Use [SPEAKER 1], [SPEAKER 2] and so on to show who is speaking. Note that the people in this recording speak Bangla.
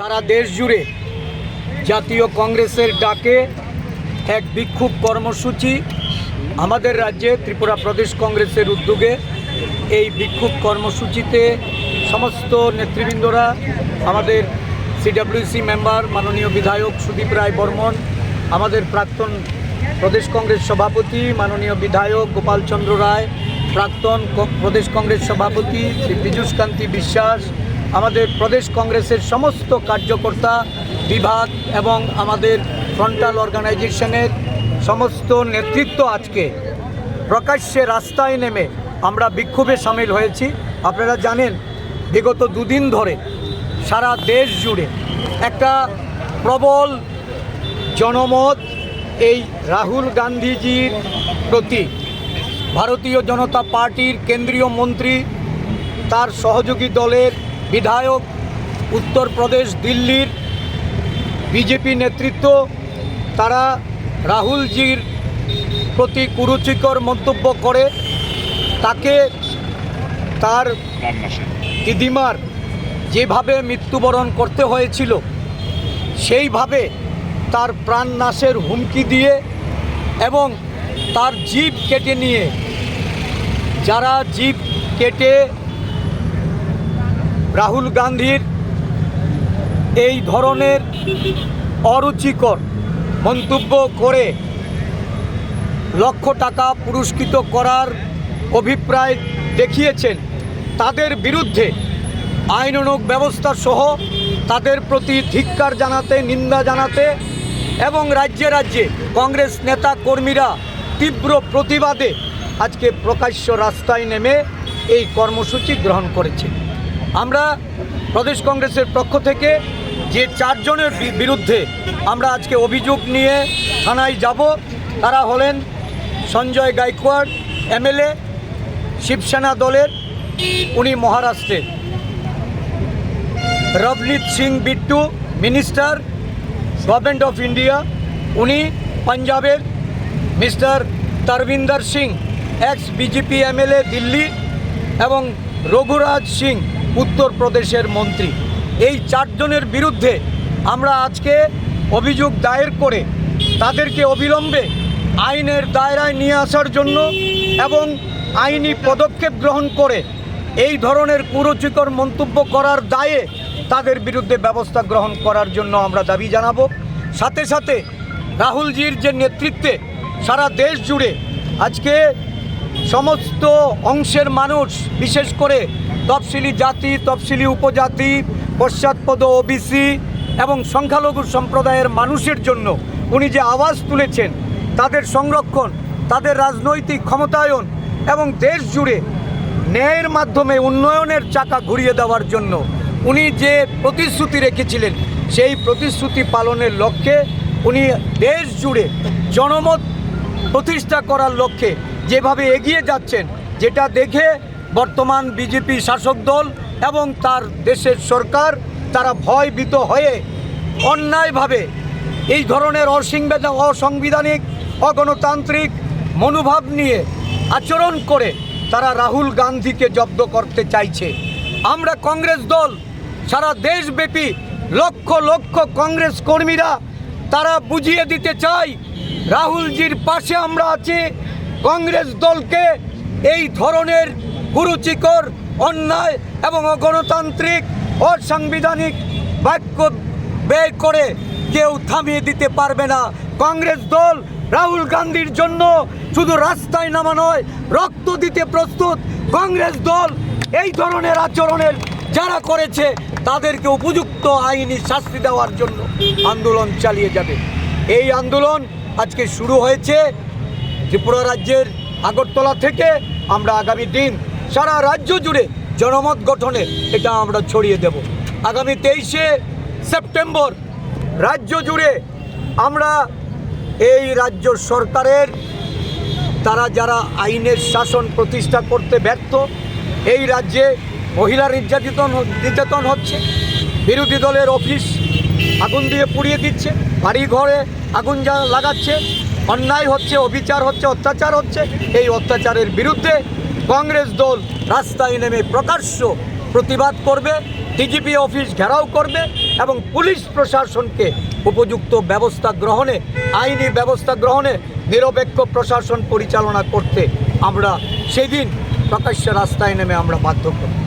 [SPEAKER 1] সারা দেশ জুড়ে জাতীয় কংগ্রেসের ডাকে এক বিক্ষোভ কর্মসূচি আমাদের রাজ্যে ত্রিপুরা প্রদেশ কংগ্রেসের উদ্যোগে। এই বিক্ষোভ কর্মসূচিতে সমস্ত নেতৃবৃন্দরা, আমাদের সিডাব্লিউসি মেম্বার, মাননীয় বিধায়ক সুদীপ রায় বর্মন, আমাদের প্রাক্তন প্রদেশ কংগ্রেস সভাপতি, মাননীয় বিধায়ক গোপালচন্দ্র রায়, প্রাক্তন প্রদেশ কংগ্রেস সভাপতি শ্রী পীযূষ কান্তি বিশ্বাস আমাদের প্রদেশ কংগ্রেসের সমস্ত কার্যকর্তা বিভাগ এবং আমাদের ফ্রন্টাল অর্গানাইজেশনের সমস্ত নেতৃত্ব আজকে প্রকাশ্যে রাস্তায় নেমে আমরা বিক্ষোভে সামিল হয়েছি। আপনারা জানেন, বিগত দুদিন ধরে সারা দেশ জুড়ে একটা প্রবল জনমত এই রাহুল গান্ধীজির প্রতি ভারতীয় জনতা পার্টির কেন্দ্রীয় মন্ত্রী, তার সহযোগী দলের বিধায়ক উত্তরপ্রদেশ দিল্লির বিজেপি নেতৃত্ব, তারা রাহুলজির প্রতি কুরুচিকর মন্তব্য করে, তাকে তার দিদিমার যেভাবে মৃত্যুবরণ করতে হয়েছিল, সেইভাবে তার প্রাণ নাশের হুমকি দিয়ে এবং তার জীব কেটে নিয়ে, যারা জীব কেটে রাহুল গান্ধীর এই ধরনের অরুচিকর মন্তব্য করে লক্ষ টাকা পুরস্কৃত করার অভিপ্রায় দেখিয়েছেন। তাদের বিরুদ্ধে আইনানুগ ব্যবস্থা সহ তাদের প্রতি ধিক্কার জানাতে, নিন্দা জানাতে এবং রাজ্যে রাজ্যে কংগ্রেস নেতা কর্মীরা তীব্র প্রতিবাদে আজকে প্রকাশ্য রাস্তায় নেমে এই কর্মসূচি গ্রহণ করেছে। আমরা প্রদেশ কংগ্রেসের পক্ষ থেকে যে চারজনের বিরুদ্ধে আমরা আজকে অভিযোগ নিয়ে থানায় যাব, তারা হলেন সঞ্জয় গাইকোয়াড়, এমএলএ, শিবসেনা দলের, উনি মহারাষ্ট্রের। Ravneet Singh Bittu, minister, government of India, উনি পাঞ্জাবের। Mister Tarvinder Singh ex BJP MLA Delhi, এবং রঘুরাজ সিং উত্তরপ্রদেশের মন্ত্রী। এই চারজনের বিরুদ্ধে আমরা আজকে অভিযোগ দায়ের করে তাদেরকে অবিলম্বে আইনের দায়রায় নিয়ে আসার জন্য এবং আইনি পদক্ষেপ গ্রহণ করে এই ধরনের কুরুচিকর মন্তব্য করার দায়ে তাদের বিরুদ্ধে ব্যবস্থা গ্রহণ করার জন্য আমরা দাবি জানাব। সাথে সাথে রাহুলজির যে নেতৃত্বে সারা দেশ জুড়ে আজকে সমস্ত অংশের মানুষ, বিশেষ করে তফসিলি জাতি, তফসিলি উপজাতি, পশ্চাৎপদ ওবিসি এবং সংখ্যালঘু সম্প্রদায়ের মানুষের জন্য উনি যে আওয়াজ তুলেছেন, তাদের সংরক্ষণ, তাদের রাজনৈতিক ক্ষমতায়ন এবং দেশ জুড়ে ন্যায়ের মাধ্যমে উন্নয়নের চাকা ঘুরিয়ে দেওয়ার জন্য উনি যে প্রতিশ্রুতি রেখেছিলেন, সেই প্রতিশ্রুতি পালনের লক্ষ্যে উনি দেশ জুড়ে জনমত প্রতিষ্ঠা করার লক্ষ্যে যেভাবে এগিয়ে যাচ্ছেন, যেটা দেখে বর্তমান বিজেপি শাসক দল এবং তার দেশের সরকার, তারা ভয়ভীত হয়ে অন্যায়ভাবে এই ধরনের অসংবিধা অসাংবিধানিক, অগণতান্ত্রিক মনোভাব নিয়ে আচরণ করে তারা রাহুল গান্ধীকে জব্দ করতে চাইছে। আমরা কংগ্রেস দল, সারা দেশব্যাপী লক্ষ লক্ষ কংগ্রেস কর্মীরা তারা বুঝিয়ে দিতে চাই, রাহুলজির পাশে আমরা আছি কংগ্রেস দলকে এই ধরনের কুরুচিকর অন্যায় এবং অগণতান্ত্রিক, অসাংবিধানিক বাক্য ব্যয় করে কেউ থামিয়ে দিতে পারবে না। কংগ্রেস দল রাহুল গান্ধীর জন্য শুধু রাস্তায় নামা নয়, রক্ত দিতে প্রস্তুত। কংগ্রেস দল এই ধরনের আচরণের যারা করেছে, তাদেরকে উপযুক্ত আইনি শাস্তি দেওয়ার জন্য আন্দোলন চালিয়ে যাবে। এই আন্দোলন আজকে শুরু হয়েছে। ত্রিপুরা রাজ্যের আগরতলা থেকে আমরা আগামী দিন সারা রাজ্য জুড়ে জনমত গঠনে এটা আমরা ছড়িয়ে দেব। আগামী তেইশে সেপ্টেম্বর রাজ্য জুড়ে আমরা এই রাজ্য সরকারের তারা যারা আইনের শাসন প্রতিষ্ঠা করতে ব্যর্থ, এই রাজ্যে মহিলা নির্যাতিত নির্যাতন হচ্ছে, বিরোধী দলের অফিস আগুন দিয়ে পুড়িয়ে দিচ্ছে বাড়ি ঘরে আগুন যা লাগাচ্ছে অন্যায় হচ্ছে, অবিচার হচ্ছে, অত্যাচার হচ্ছে, এই অত্যাচারের বিরুদ্ধে কংগ্রেস দল রাস্তায় নেমে প্রকাশ্য প্রতিবাদ করবে ডিজিপি অফিস ঘেরাও করবে এবং পুলিশ প্রশাসনকে উপযুক্ত ব্যবস্থা গ্রহণে, আইনি ব্যবস্থা গ্রহণে নিরপেক্ষ প্রশাসন পরিচালনা করতে আমরা সেদিন প্রকাশ্য রাস্তায় নেমে আমরা বাধ্য করি